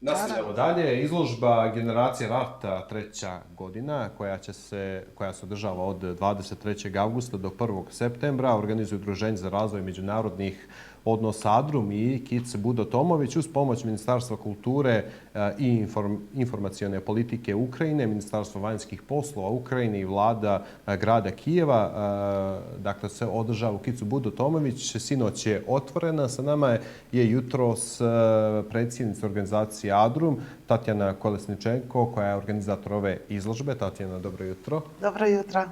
Nastavljamo dalje. Izložba Generacije rata treća godina koja će se, koja se održava od 23. augusta do 1. septembra. Organizuje Udruženje za razvoj međunarodnih odnosa Adrum i Kic Budo Tomović uz pomoć Ministarstva kulture e, i inform, informacione politike Ukrajine, Ministarstva vanjskih poslova Ukrajine i vlada e, grada Kijeva. E, Dakle, se održava u Kicu Budo Tomović. Sinoć je otvorena. Sa nama je, jutros predsjednica organizacije Adrum, Tatjana Kolesničenko, koja je organizator ove izložbe. Tatjana, dobro jutro. Dobro jutro.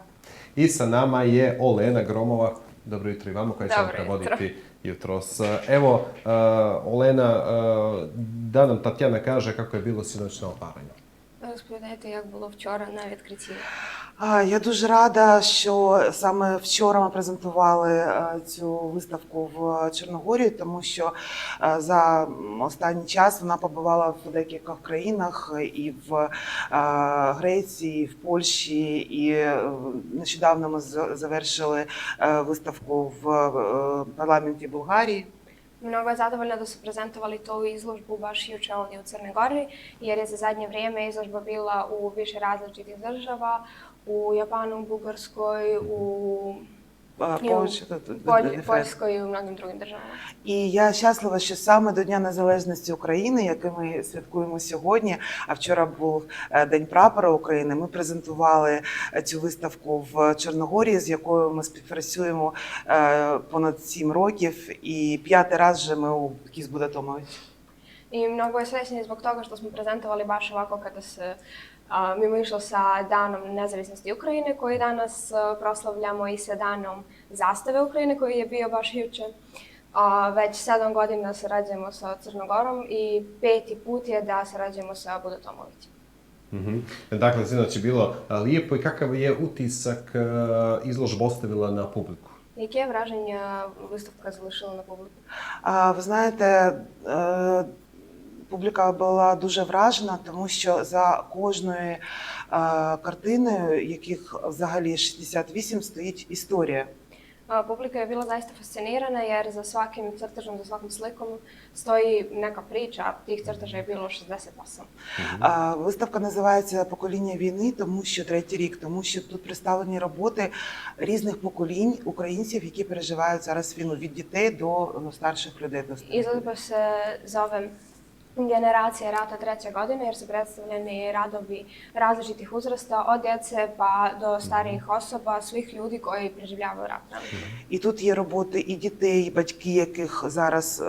I sa nama je Olena Gromova. Dobro jutro i vama koja će vam prevoditi jutros. Evo, uh, Olena, uh, da nam Tatjana kaže kako je bilo sinoć на опаранню. Розповідайте, як було вчора на відкритті. Я дуже рада, що саме вчора ми презентували е, цю виставку в Чорногорії, тому що е, за останній час вона побувала в декількох країнах і в е, Греції, і в Польщі, і нещодавно ми завершили виставку в парламенті Болгарії. Mnogo je zadovoljna da su prezentovali tu izložbu baš juče ovdje u Crnoj Gori, jer je za zadnje vrijeme izložba bila u više različitih država, u Japanu, u Bugarskoj, u Е, І Польща, Поль- Польської і многим другим державам. І я щаслива, що саме до Дня Незалежності України, який ми святкуємо сьогодні, а вчора був е, День прапора України. Ми презентували е, цю виставку в Чорногорії, з якою ми співпрацюємо е, понад сім років. І п'ятий раз вже ми у Кізбудатомович. I mnogo je srećni zbog toga što smo prezentovali baš ovako kada se a, mimo išlo sa danom nezavisnosti Ukrajine koji danas a, proslavljamo i sa danom zastave Ukrajine koji je bio baš juče. A, već sedam godina sarađujemo sa Crnogorom i peti put je da sarađujemo sa Budotomovićem. Mhm. Dakle, sinoć je bilo lijepo i kakav je utisak a, izložba ostavila na publiku? Яке враження виставка залишила на публіку? А, Ви знаєте, е, публіка була дуже вражена, тому що за кожною е, картиною, яких взагалі 68, стоїть історія. Publika je bila zaista fascinirana jer za svakim crtežom, za svakom slikom stoji neka priča, a tih crteža je bilo 68. А, Виставка називається Покоління війни, тому що третій рік, тому що тут представлені роботи різних поколінь українців, які переживають зараз війну від дітей до ну, старших людей. До старих людей. Generacija rata treće godine jer su predstavljeni radovi različitih uzrasta od djece pa do starijih osoba, svih ljudi koji preživljavaju rat. І тут є роботи і дітей, і батьки, яких зараз е,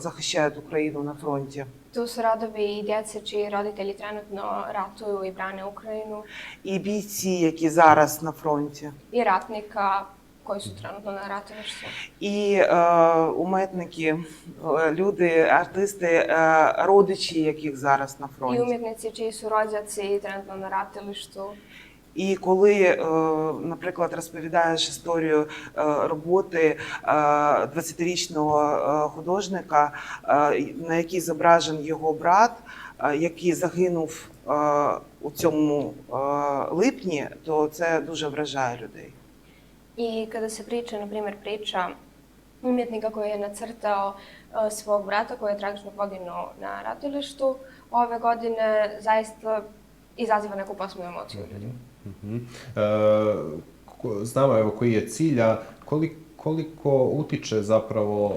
захищають Україну на фронті, Tu su radovi i djece čiji roditelji trenutno ratuju i brane Ukrajinu і бійці, які зараз на фронті, i ratnika su trenutno і е, уметники, е, люди, артисти, е, родичі, яких зараз на фронті. čiji su rođaci trenutno na ratilištu. І коли, е, наприклад, розповідаєш історію е, роботи е, 20-річного е, художника, на якій зображений його брат, який загинув у цьому липні, то це дуже вражає людей. I kada se priča, na primjer, priča umjetnika koji je nacrtao e, svog brata koji je tragično poginuo na ratilištu, ove godine zaista izaziva neku posebnu emociju u ljudima. Mhm. E, ko- znamo evo koji je cilj, a koliko, koliko utiče zapravo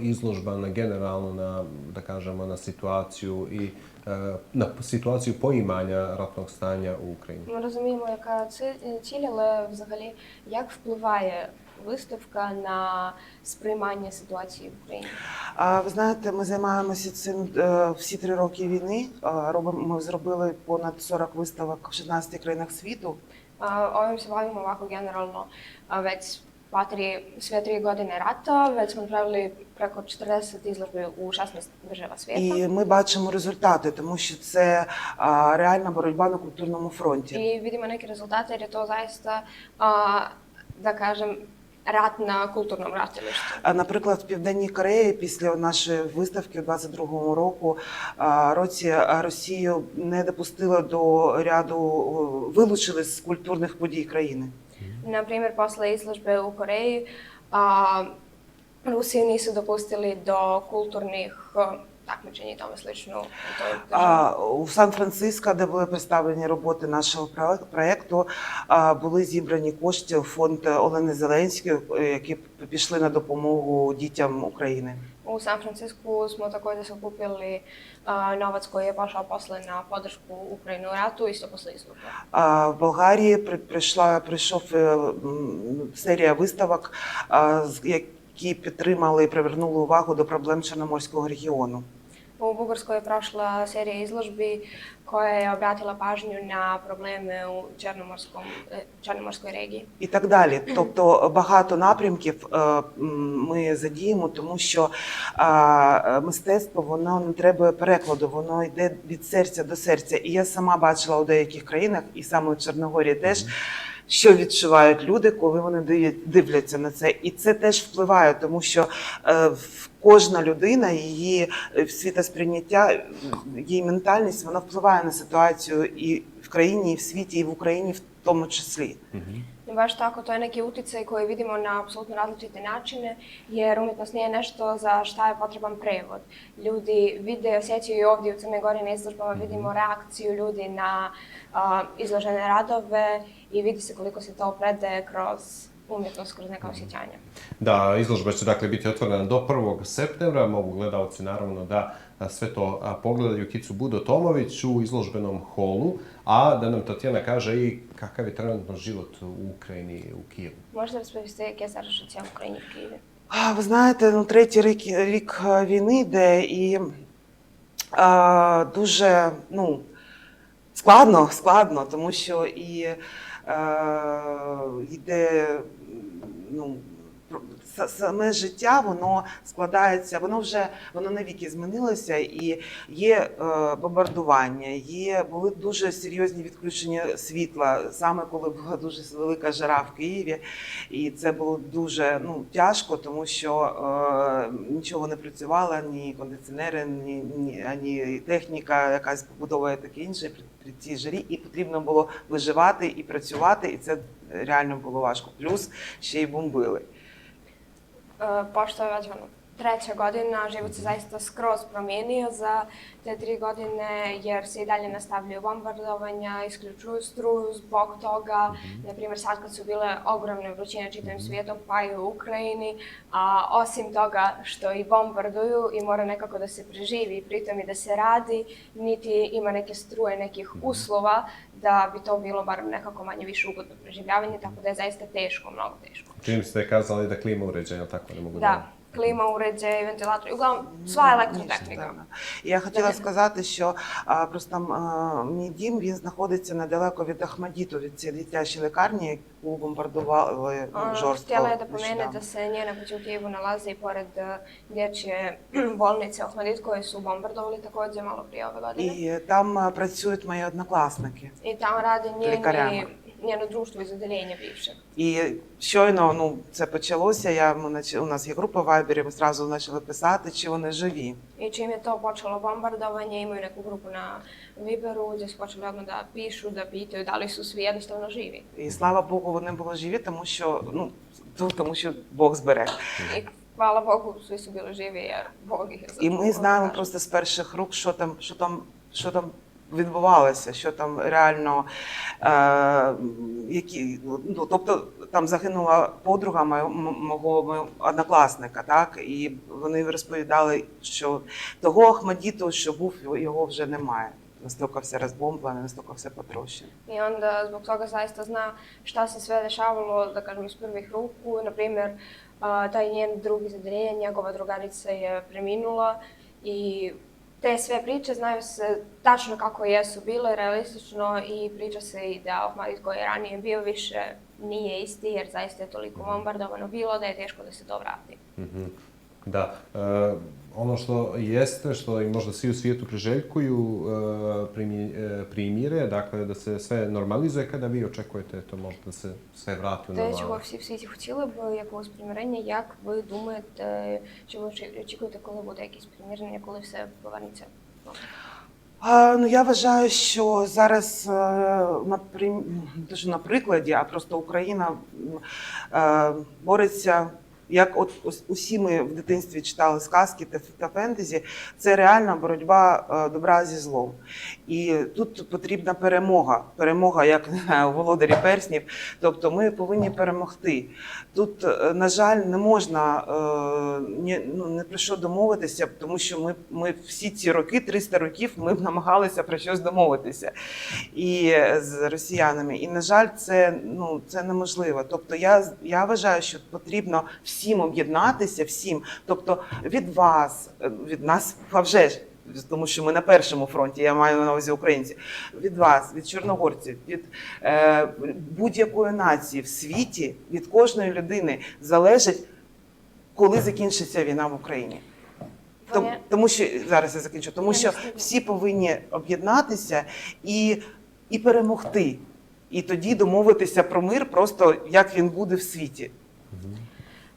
izložba na generalno na, da kažemo, na situaciju i e, на ситуацію поїмання ратного стання у Україні. Ми розуміємо, яка це ціль, але взагалі як впливає виставка на сприймання ситуації в Україні? А ви знаєте, ми займаємося цим е, всі три роки війни. Е, Робимо, ми зробили понад 40 виставок в 16 країнах світу. Ovim se bavimo ovako generalno već pa tri, sve tri godine rata, već smo napravili preko 40 izložbi u 16 država svijeta. І ми бачимо результати, тому що це а, реальна боротьба на культурному фронті. I vidimo neke rezultate jer je to zaista, a, da kažem, rat na kulturnom. А, Наприклад, в Південній Кореї після нашої виставки у 22-му року році Росію не допустила до ряду, вилучили з культурних подій країни. Na primjer, posle izložbe u Koreji, a, Rusiju nisu dopustili do kulturnih a, takmičenje i tome slično u toj. А, у Сан-Франциско, де були представлені роботи нашого про- проекту, були зібрані кошти у фонд Олени Зеленської, які пішли на допомогу дітям України. San Francisku smo također sakupili a, novac koji je pašao posle na podršku Ukrajinu ratu, isto posle izluka. В Болгарії при- прийшла прийшов е, м, серія виставок, з- які підтримали і привернули увагу до проблем Чорноморського регіону. U Bugarskoj je prošla serija izložbi koja je obratila pažnju na probleme u Černomorskom, e, Černomorskoj regiji. і так далі. Тобто багато напрямків е, ми задіємо, тому що мистецтво воно не треба перекладу, воно йде від серця до серця. І я сама бачила у деяких країнах, і саме в Чорногорії теж. Що відчувають люди, коли вони дивляться на це, і це теж впливає, тому що е, кожна людина, її е, світосприйняття, її ментальність, вона впливає на ситуацію і в країні, і в світі, і в Україні в тому числі. Baš tako, to je neki uticaj koji vidimo na apsolutno različite načine, jer umjetnost nije nešto za šta je potreban prevod. Ljudi vide osjećaju i ovdje u Crnoj Gori na izložbama, vidimo reakciju ljudi na a, izložene radove i vidi se koliko se to predaje kroz umjetnost, kroz neka osjećanja. Da, izložba će dakle biti otvorena do 1. septembra. Mogu gledalci naravno da a, sve to pogledaju Kicu Budo Tomović u izložbenom holu, a da nam Tatjana kaže i kakav je trenutno život u Ukrajini, u Kijevu. Можете розповісти, яке зараз життя в Україні в Києві? А, Ви знаєте, ну третій рік, рік війни йде і а, дуже ну, складно, складно, тому що і е, йде ну, саме життя, воно складається, воно вже воно навіки змінилося, і є е, бомбардування, є були дуже серйозні відключення світла, саме коли була дуже велика жара в Києві. І це було дуже ну, тяжко, тому що е, нічого не працювало, ні кондиціонери, ні, ні ані техніка, якась побудова таке інше при цій жарі. І потрібно було виживати і працювати, і це реально було важко. Плюс ще й бомбили. Eh, pa uh, poštovati, znači, ono, treća godina, život se zaista skroz promijenio za te tri godine, jer se i dalje nastavljaju bombardovanja, isključuju struju zbog toga. Na primjer, sad kad su bile ogromne vrućine čitavim svijetom, pa i u Ukrajini, a osim toga što i bombarduju i mora nekako da se preživi i pritom i da se radi, niti ima neke struje, nekih uslova da bi to bilo bar nekako manje više ugodno preživljavanje, tako da je zaista teško, mnogo teško. Čim ste kazali da klima uređaja, tako? Ne mogu Da, klima, uređaj, ventilator, uglavnom sva електротехніка. Я хотіла сказати, що а, просто а, мій дім він знаходиться недалеко від Ахмадіту, від цієї дитячої лікарні, яку бомбардували ну, жорстко. htjela je da pomene нещодавно. da se njena kuća u Kijevu nalazi i pored eh, dječje bolnice Ohmadit koje su bombardovali također malo prije ove godine. І там а, працюють мої однокласники. I tamo rade njeni, Лікарями. Njeno društvo iz odeljenja bivšeg. І щойно ну, це почалося. Я, ми, у нас є група в Вайбері, ми зразу почали писати, чи вони живі. Je to počelo bombardovanje, imaju neku grupu na Viberu gdje su počeli odmah da pišu, da pitaju da li su svi jednostavno živi. І слава Богу, вони були живі, тому що ну, то- тому що Бог зберег. Svi su bili živi jer Bog ih je І ми знаємо просто з перших рук, що там, що там, що там відбувалося, що там реально е, які, ну, тобто там загинула подруга мого, однокласника, так, і вони розповідали, що того Ахмадіту, що був, його вже немає. Настільки все розбомблено, настільки все потрощено. I onda zbog toga zaista zna šta se sve dešavalo, da kažem, iz prvih ruku. Na primjer, a, taj njen drug iz njegova drugarica je preminula i te sve priče znaju se tačno kako jesu bile, realistično i priča se i da Ahmadit koji je ranije bio više nije isti jer zaista je toliko bombardovano bilo da je teško da se to vrati. Mhm. Da, e, ono što jeste, što i možda svi u svijetu priželjkuju e, primi- e, primire, dakle da se sve normalizuje, kada vi očekujete to možda da se sve vrati u Те, чого normalno? всі в світі хотіли б якогось примирення, як ви думаєте, що ви очі- очікуєте, коли буде якесь примирення, коли все повернеться? А, ну я вважаю, що зараз е, на прим- не те, що на прикладі, а просто Україна м, е, бореться як от усі ми в дитинстві читали сказки та, фентезі, це реальна боротьба е, добра зі злом. І тут потрібна перемога. Перемога, як у володарі перснів. Тобто ми повинні перемогти. Тут, е, на жаль, не можна е, ні, ну, не про що домовитися, тому що ми, ми всі ці роки, 300 років, ми намагалися про щось домовитися і з росіянами. І, на жаль, це, ну, це неможливо. Тобто я, я вважаю, що потрібно всім об'єднатися, всім. Тобто від вас, е, від нас, а вже ж, тому що ми на першому фронті, я маю на увазі українців, від вас, від чорногорців, від е, будь-якої нації в світі, від кожної людини залежить, коли закінчиться війна в Україні. Тому, тому що зараз я закінчу, тому що всі повинні об'єднатися і, і перемогти. І тоді домовитися про мир, просто як він буде в світі.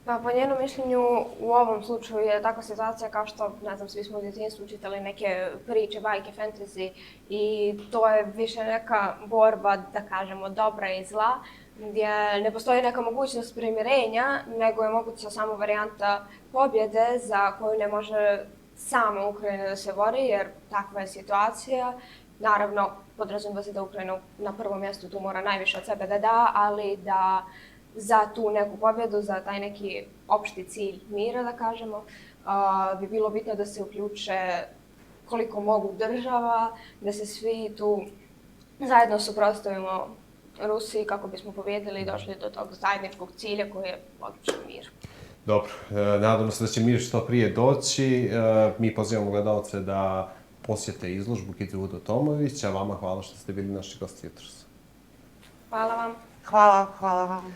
Pa po njenom mišljenju u ovom slučaju je takva situacija kao što, ne znam, svi smo u djetinjstvu čitali neke priče, bajke, fantasy i to je više neka borba, da kažemo, dobra i zla, gdje ne postoji neka mogućnost primirenja, nego je moguća samo varijanta pobjede za koju ne može sama Ukrajina da se bori, jer takva je situacija. Naravno, podrazumijeva se da Ukrajina na prvom mjestu tu mora najviše od sebe da da, ali da za tu neku pobjedu, za taj neki opšti cilj mira, da kažemo, a, bi bilo bitno da se uključe koliko mogu država, da se svi tu zajedno suprotstavimo Rusiji kako bismo pobjedili i došli do tog zajedničkog cilja koji je odličan mir. Dobro, e, nadamo se da će mir što prije doći. E, Mi pozivamo gledalce da posjete izložbu Kizi Udo Tomović, a vama hvala što ste bili naši gosti jutros. Hvala vam. Хвала, хвала вам.